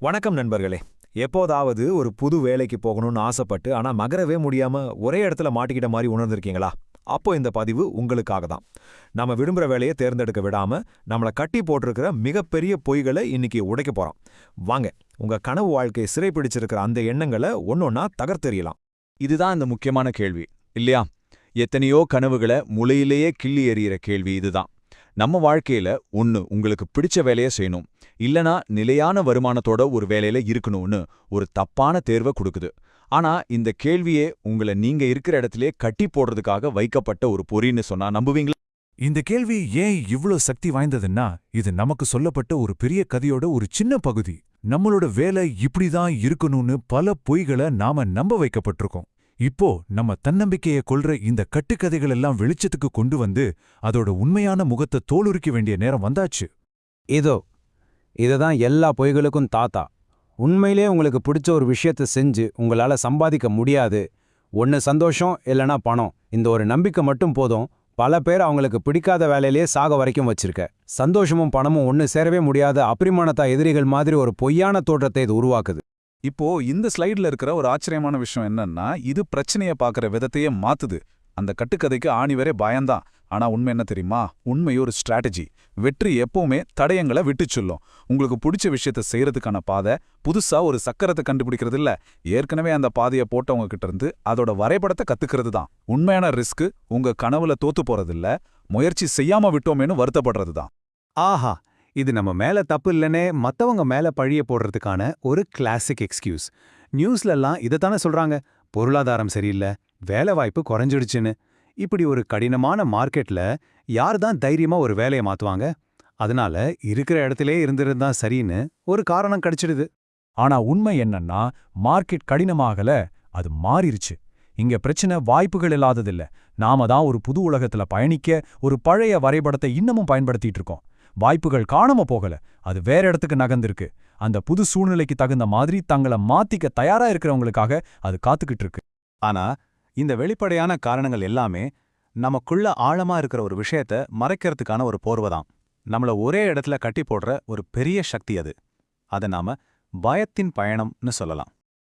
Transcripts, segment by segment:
வணக்கம் நண்பர்களே. எப்போதாவது ஒரு புது வேலைக்கு போகணும்னு ஆசைப்பட்டு ஆனா மகரவே முடியாம ஒரே இடத்துல மாட்டிக்கிட்ட மாதிரி உணர்ந்திருக்கீங்களா? அப்போ இந்த பதிவு உங்களுக்காக தான். நம்ம விரும்புற வேலையை தேர்ந்தெடுக்க விடாம நம்மள கட்டி போட்டிருக்கிற மிகப்பெரிய பொய்களை இன்னைக்கு உடைக்க போறோம். வாங்க உங்க கனவு வாழ்க்கையை சிறைப்பிடிச்சிருக்கிற அந்த எண்ணங்களை ஒன்னொன்னா தகர்த்தெறியலாம். இதுதான் இந்த முக்கியமான கேள்வி இல்லையா? எத்தனையோ கனவுகளை முளையிலேயே கிள்ளி எறிகிற கேள்வி இதுதான். நம்ம வாழ்க்கையில ஒன்னு உங்களுக்கு பிடிச்ச வேலையை செய்யணும். இல்லனா நிலையான வருமானத்தோட ஒரு வேலையில இருக்கணும்னு ஒரு தப்பான தேர்வை கொடுக்குது. ஆனா இந்த கேள்வியே உங்களை நீங்க இருக்கிற இடத்திலே கட்டி போடுறதுக்காக வைக்கப்பட்ட ஒரு பொறின்னு சொன்னா நம்புவீங்களா? இந்த கேள்வி ஏன் இவ்ளோ சக்தி வாய்ந்ததுன்னா இது நமக்கு சொல்லப்பட்ட ஒரு பெரிய கதையோட ஒரு சின்ன பகுதி. நம்மளோட வேலை இப்படிதான் இருக்கணும்னு பல பொய்களை நாம நம்ப வைக்கப்பட்டிருக்கோம். இப்போ நம்ம தன்னம்பிக்கையை கொள்ற இந்த கட்டுக்கதைகள் எல்லாம் வெளிச்சத்துக்கு கொண்டு வந்து அதோட உண்மையான முகத்தை தோலுரிக்க வேண்டிய நேரம் வந்தாச்சு. இதோ இதுதான் எல்லா பொய்களுக்கும் தாத்தா. உண்மையிலே உங்களுக்கு பிடிச்ச ஒரு விஷயத்த செஞ்சு உங்களால சம்பாதிக்க முடியாது. ஒன்று சந்தோஷம் இல்லைனா பணம். இந்த ஒரு நம்பிக்கை மட்டும் போதும். பல பேர் அவங்களுக்கு பிடிக்காத வேலையிலேயே சாக வரைக்கும் வச்சிருக்க. சந்தோஷமும் பணமும் ஒன்று சேரவே முடியாத அப்பிரிமானத்தா எதிரிகள் மாதிரி ஒரு பொய்யான தோற்றத்தை இது உருவாக்குது. இப்போ இந்த ஸ்லைட்ல இருக்கிற ஒரு ஆச்சரியமான விஷயம் என்னன்னா இது பிரச்சனைய பார்க்குற விதத்தையே மாத்துது. அந்த கட்டுக்கதைக்கு ஆணிவரே பயம்தான். ஆனா உண்மை என்ன தெரியுமா? உண்மை ஒரு ஸ்ட்ராட்டஜி வெற்றி எப்பவுமே தடயங்களை விட்டு சொல்லும். உங்களுக்கு பிடிச்ச விஷயத்த செய்யறதுக்கான பாதை புதுசா ஒரு சக்கரத்தை கண்டுபிடிக்கிறது இல்ல. ஏற்கனவே அந்த பாதையை போட்டவங்க கிட்ட இருந்து அதோட வரைபடத்தை கத்துக்கிறது தான். உண்மையான ரிஸ்க் உங்க கனவுல தோத்து போறதில்ல. முயற்சி செய்யாம விட்டோமேனு வருத்தப்படுறது தான். ஆஹா! இது நம்ம மேல தப்பு இல்லனே மத்தவங்க மேல பழிய போடுறதுக்கான ஒரு கிளாசிக் எக்ஸ்கியூஸ் நியூஸ்லலாம் இதைத்தானே சொல்றாங்க பொருளாதாரம் சரியில்லை வேலைவாய்ப்பு குறைஞ்சிடுச்சுன்னு. இப்படி ஒரு கடினமான மார்க்கெட்ல யார் தான் தைரியமா ஒரு வேலையை மாத்துவாங்க? அதனால இருக்கிற இடத்திலே இருந்திருந்தா சரின்னு ஒரு காரணம் கிடைச்சிடுது. ஆனா உண்மை என்னன்னா மார்க்கெட் கடினமாகல அது மாறிடுச்சு இங்க பிரச்சனை வாய்ப்புகள் இல்லாததில்ல. நாம தான் ஒரு புது உலகத்துல பயணிக்க ஒரு பழைய வரைபடத்தை இன்னமும் பயன்படுத்திட்டு இருக்கோம். வாய்ப்புகள் காணாம போகல. அது வேற இடத்துக்கு நகர்ந்திருக்கு. அந்த புது சூழ்நிலைக்கு தகுந்த மாதிரி தங்களை மாத்திக்க தயாரா இருக்கிறவங்களுக்காக அது காத்துக்கிட்டு இருக்கு. ஆனா இந்த வெளிப்படையான காரணங்கள் எல்லாமே நமக்குள்ள ஆழமா இருக்கிற ஒரு விஷயத்த மறைக்கிறதுக்கான ஒரு போர்வைதான். நம்மள ஒரே இடத்துல கட்டி போடுற ஒரு பெரிய சக்தி அது. அதை நாம பயத்தின் பயணம்னு சொல்லலாம்.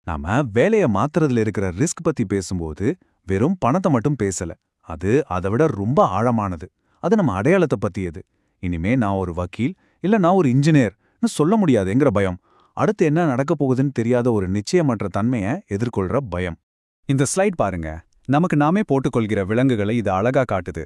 நாம வேலைய மாத்துறதுல இருக்கிற ரிஸ்க் பத்தி பேசும்போது வெறும் பணத்தை மட்டும் பேசல. அது அதை விட ரொம்ப ஆழமானது. அது நம்ம அடையாளத்தை பத்தியது. இனிமே நான் ஒரு வக்கீல் இல்ல நான் ஒரு இன்ஜினியர்னு சொல்ல முடியாதுங்கிற பயம். அடுத்து என்ன நடக்க போகுதுன்னு தெரியாத ஒரு நிச்சயமற்ற தன்மையை எதிர்கொள்ற பயம். இந்த ஸ்லைட் பாருங்க. நமக்கு நாமே போட்டுக்கொள்கிற விலங்குகளை இது அழகா காட்டுது.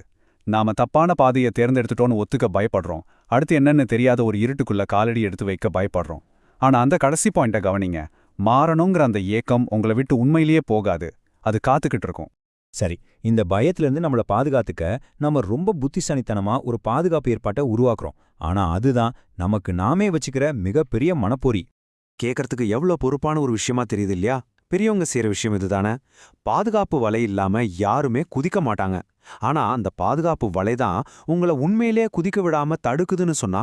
நாம தப்பான பாதையை தேர்ந்தெடுத்துட்டோன்னு ஒத்துக்க பயப்படுறோம். அடுத்து என்னன்னு தெரியாத ஒரு இருட்டுக்குள்ள காலடி எடுத்து வைக்க பயப்படுறோம். ஆனா அந்த கடைசி பாயிண்ட்டை கவனிங்க. மாறணுங்கிற அந்த ஏக்கம் உங்களை விட்டு உண்மையிலேயே போகாது. அது காத்துக்கிட்டு இருக்கும். சரி இந்த பயத்திலிருந்து நம்மள பாதுகாத்துக்க நம்ம ரொம்ப புத்திசாலித்தனமா ஒரு பாதுகாப்பு ஏற்பாட்டை உருவாக்குறோம். ஆனா அதுதான் நமக்கு நாமே வச்சுக்கிற மிகப்பெரிய மனப்பொறி. கேட்கறதுக்கு எவ்வளோ பொறுப்பான ஒரு விஷயமா தெரியுது இல்லையா? பெரியவங்க செய்கிற விஷயம் இதுதானே. பாதுகாப்பு வலை இல்லாமல் யாருமே குதிக்க மாட்டாங்க. ஆனா அந்த பாதுகாப்பு வலை தான் உங்களை உண்மையிலே குதிக்க விடாம தடுக்குதுன்னு சொன்னா.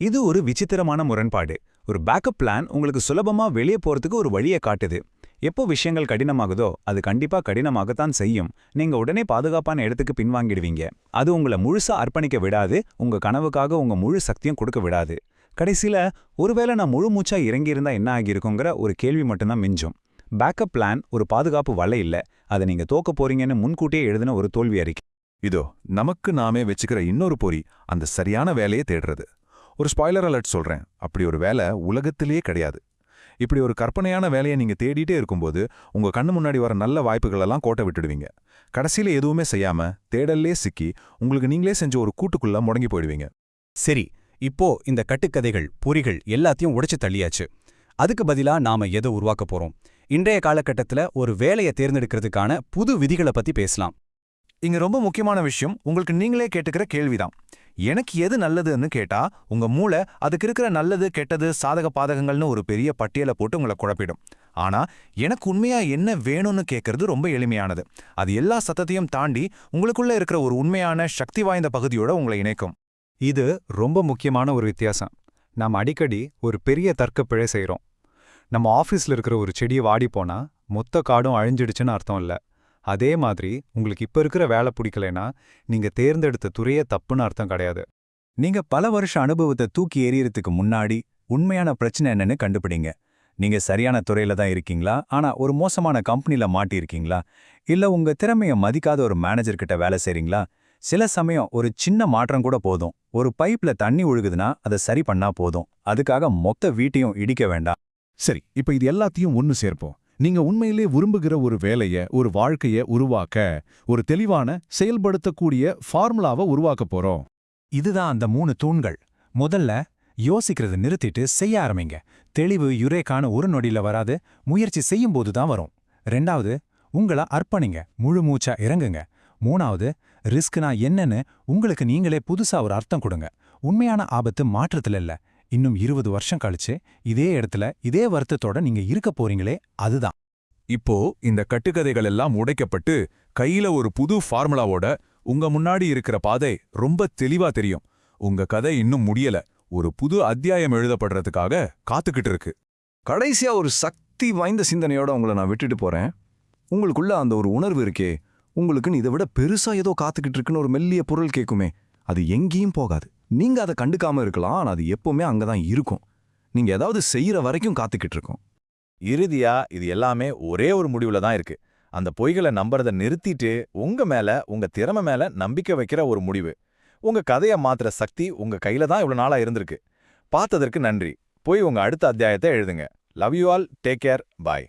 இது ஒரு விசித்திரமான முரண்பாடு. ஒரு பேக்கப் பிளான் உங்களுக்கு சுலபமா வெளியே போறதுக்கு ஒரு வழியை காட்டுது. எப்போ விஷயங்கள் கடினமாகுதோ அது கண்டிப்பா கடினமாகத்தான் செய்யும். நீங்க உடனே பாதுகாப்பான இடத்துக்கு பின்வாங்கிடுவீங்க. அது உங்களை முழுசா அர்ப்பணிக்க விடாது உங்க கனவுக்காக உங்க முழு சக்தியும் கொடுக்க விடாது. கடைசியில ஒருவேளை நான் முழு மூச்சா இறங்கியிருந்தா என்ன ஆகியிருக்குங்கிற ஒரு கேள்வி மட்டும்தான் மிஞ்சும். பேக்கப் பிளான் ஒரு பாதுகாப்பு வலை இல்லை. அதை நீங்க தோக்க போறீங்கன்னு முன்கூட்டியே எழுதின ஒரு தோல்வி அறிக்கை. இதோ நமக்கு நாமே வச்சுக்கிற இன்னொரு பொறி அந்த சரியான வேலையை தேடுறது. ஒரு ஸ்பாய்லர் அலர்ட் சொல்றேன். அப்படி ஒரு வேலை உலகத்திலேயே கிடையாது. இப்படி ஒரு கற்பனையான வேலையை நீங்க தேடிட்டே இருக்கும்போது உங்க கண்ணு முன்னாடி வர நல்ல வாய்ப்புகளெல்லாம் கோட்டை விட்டுடுவீங்க. கடைசியில் எதுவுமே செய்யாம தேடல்லே சிக்கி உங்களுக்கு நீங்களே செஞ்ச ஒரு கூட்டுக்குள்ள முடங்கி போயிடுவீங்க. சரி இப்போ இந்த கட்டுக்கதைகள் பொறிகள் எல்லாத்தையும் உடைச்சு தள்ளியாச்சு. அதுக்கு பதிலா நாம எதை உருவாக்க போறோம்? இன்றைய காலகட்டத்துல ஒரு வேலையை தேர்ந்தெடுக்கிறதுக்கான புது விதிகளை பத்தி பேசலாம். இங்க ரொம்ப முக்கியமான விஷயம் உங்களுக்கு நீங்களே கேட்டுக்கிற கேள்விதான். எனக்கு எது நல்லதுன்னு கேட்டா உங்க மூளை அதுக்கு இருக்கிற நல்லது கெட்டது சாதக பாதகங்கள்னு ஒரு பெரிய பட்டியலை போட்டு உங்களை குழப்பிடும். ஆனா எனக்கு உண்மையா என்ன வேணும்னு கேட்கறது ரொம்ப எளிமையானது. அது எல்லா சத்தத்தையும் தாண்டி உங்களுக்குள்ள இருக்கிற ஒரு உண்மையான சக்தி வாய்ந்த பகுதியோட உங்களை இணைக்கும். இது ரொம்ப முக்கியமான ஒரு வித்தியாசம். நாம் அடிக்கடி ஒரு பெரிய தர்க்கப்பிழை செய்கிறோம் நம்ம ஆஃபீஸில் இருக்கிற ஒரு செடியை வாடி போனால் மொத்த காடும் அழிஞ்சிடுச்சுன்னு அர்த்தம் இல்லை. அதே மாதிரி உங்களுக்கு இப்ப இருக்கிற வேலை பிடிக்கலைன்னா நீங்க தேர்ந்தெடுத்த துறையே தப்புன்னு அர்த்தம் கிடையாது. நீங்க பல வருஷ அனுபவத்தை தூக்கி எறியறதுக்கு முன்னாடி உண்மையான பிரச்சனை என்னன்னு கண்டுபிடிங்க. நீங்க சரியான துறையில தான் இருக்கீங்களா? ஆனா ஒரு மோசமான கம்பெனில மாட்டியிருக்கீங்களா? இல்ல உங்க திறமைய மதிக்காத ஒரு மேனேஜர்கிட்ட வேலை செய்றீங்களா? சில சமயம் ஒரு சின்ன மாற்றம் கூட போதும். ஒரு பைப்ல தண்ணி ஒழுகுதுன்னா அதை சரி பண்ணா போதும். அதுக்காக மொத்த வீட்டையும் இடிக்க வேண்டாம். சரி இப்ப இது எல்லாத்தையும் ஒன்னு சேர்ப்போம். நீங்க உண்மையிலே விரும்புகிற ஒரு வேலைய ஒரு வாழ்க்கைய உருவாக்க ஒரு தெளிவான செயல்படுத்தக்கூடிய ஃபார்முலாவை உருவாக்க போறோம். இதுதான் அந்த மூணு தூண்கள். முதல்ல யோசிக்கிறத நிறுத்திட்டு செய்ய ஆரம்பிங்க. தெளிவு யுரேக்கான ஒரு நொடியில வராது. முயற்சி செய்யும்போது தான் வரும். ரெண்டாவது உங்கள அர்ப்பணிங்க. முழு மூச்சா இறங்குங்க. மூணாவது ரிஸ்க்னா என்னன்னு உங்களுக்கு நீங்களே புதுசா ஒரு அர்த்தம் கொடுங்க. உண்மையான ஆபத்து மாற்றத்துல இல்ல. இன்னும் இருபது வருஷம் கழிச்சு இதே இடத்துல இதே வருத்தத்தோட நீங்க இருக்க போறீங்களே அதுதான். இப்போ இந்த கட்டுக்கதைகள் எல்லாம் உடைக்கப்பட்டு கையில ஒரு புது ஃபார்முலாவோட உங்க முன்னாடி இருக்கிற பாதை ரொம்ப தெளிவா தெரியும். உங்க கதை இன்னும் முடியல. ஒரு புது அத்தியாயம் எழுதப்படுறதுக்காக காத்துக்கிட்டு இருக்கு. கடைசியா ஒரு சக்தி வாய்ந்த சிந்தனையோட உங்களை நான் விட்டுட்டு போறேன். உங்களுக்குள்ள அந்த ஒரு உணர்வு இருக்கே. உங்களுக்குன்னு இதை விட பெருசா ஏதோ காத்துக்கிட்டு இருக்குன்னு ஒரு மெல்லிய பொருள் கேட்குமே. அது எங்கேயும் போகாது. நீங்க அதை கண்டுக்காம இருக்கலாம் ஆனா அது எப்பவுமே அங்கதான் இருக்கும். நீங்க ஏதாவது செய்யற வரைக்கும் காத்துக்கிட்டு இருக்கோம். இறுதியா இது எல்லாமே ஒரே ஒரு முடிவுல தான் இருக்கு. அந்த பொய்களை நம்புறத நிறுத்திட்டு உங்க மேல உங்க திறமை மேல நம்பிக்கை வைக்கிற ஒரு முடிவு. உங்க கதைய மாத்துற சக்தி உங்க கையில தான் இவ்வளோ நாளா இருந்திருக்கு. பார்த்ததற்கு நன்றி. போய் உங்க அடுத்த அத்தியாயத்தை எழுதுங்க. Love you all take care bye